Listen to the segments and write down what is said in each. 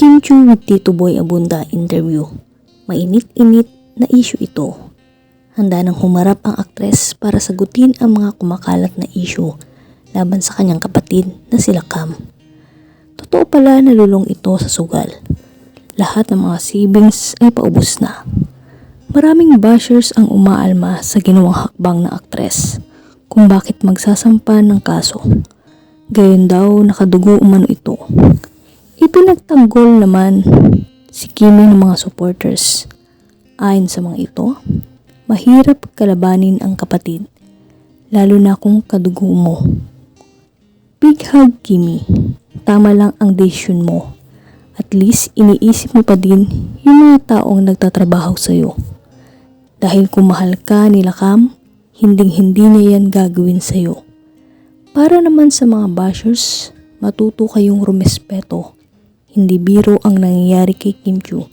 Kim Chu with Tito Boy Abunda interview. Mainit-init na issue ito. Handa nang humarap ang aktres para sagutin ang mga kumakalat na issue laban sa kanyang kapatid na sila Cam. Totoo pala nalulong ito sa sugal. Lahat ng mga savings ay paubos na. Maraming bashers ang umaalma sa ginawang hakbang ng aktres kung bakit magsasampa ng kaso. Gayon daw nakadugo umano ito. Ipinagtanggol naman si Kimi ng mga supporters. Ayon sa mga ito, mahirap kalabanin ang kapatid, lalo na kung kadugo mo. Big hug Kimi, tama lang ang desisyon mo. At least iniisip mo pa din yung mga taong nagtatrabaho sa'yo. Dahil kung mahal ka nila Cam, hinding hindi niya yan gagawin sa'yo. Para naman sa mga bashers, matuto kayong rumespeto. Hindi biro ang nangyayari kay Kim Chu.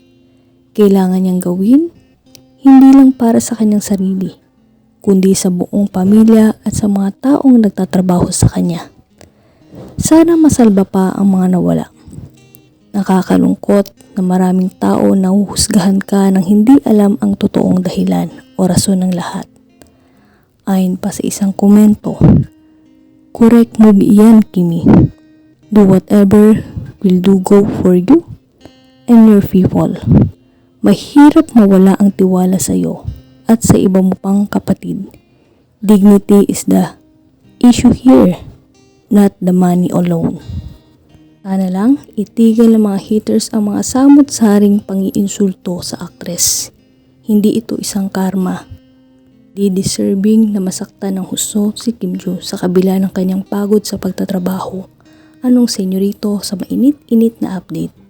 Kailangan niyang gawin, hindi lang para sa kanyang sarili, kundi sa buong pamilya at sa mga taong nagtatrabaho sa kanya. Sana masalba pa ang mga nawala. Nakakalungkot na maraming tao nahuhusgahan ka ng hindi alam ang totoong dahilan o rason ng lahat. Ayon pa sa isang komento, Correct move iyan, Kimi. Do whatever will do go for you and your people. Mahirap mawala ang tiwala sa iyo at sa iba mo pang kapatid. Dignity is the issue here, not the money alone. Sana lang itigil ng mga haters ang mga samot-saring pangiinsulto sa aktres. Hindi ito isang karma. Di deserving na masaktan ng husto si Kim Joo sa kabila ng kanyang pagod sa pagtatrabaho. Anong senyorito sa mainit-init na update?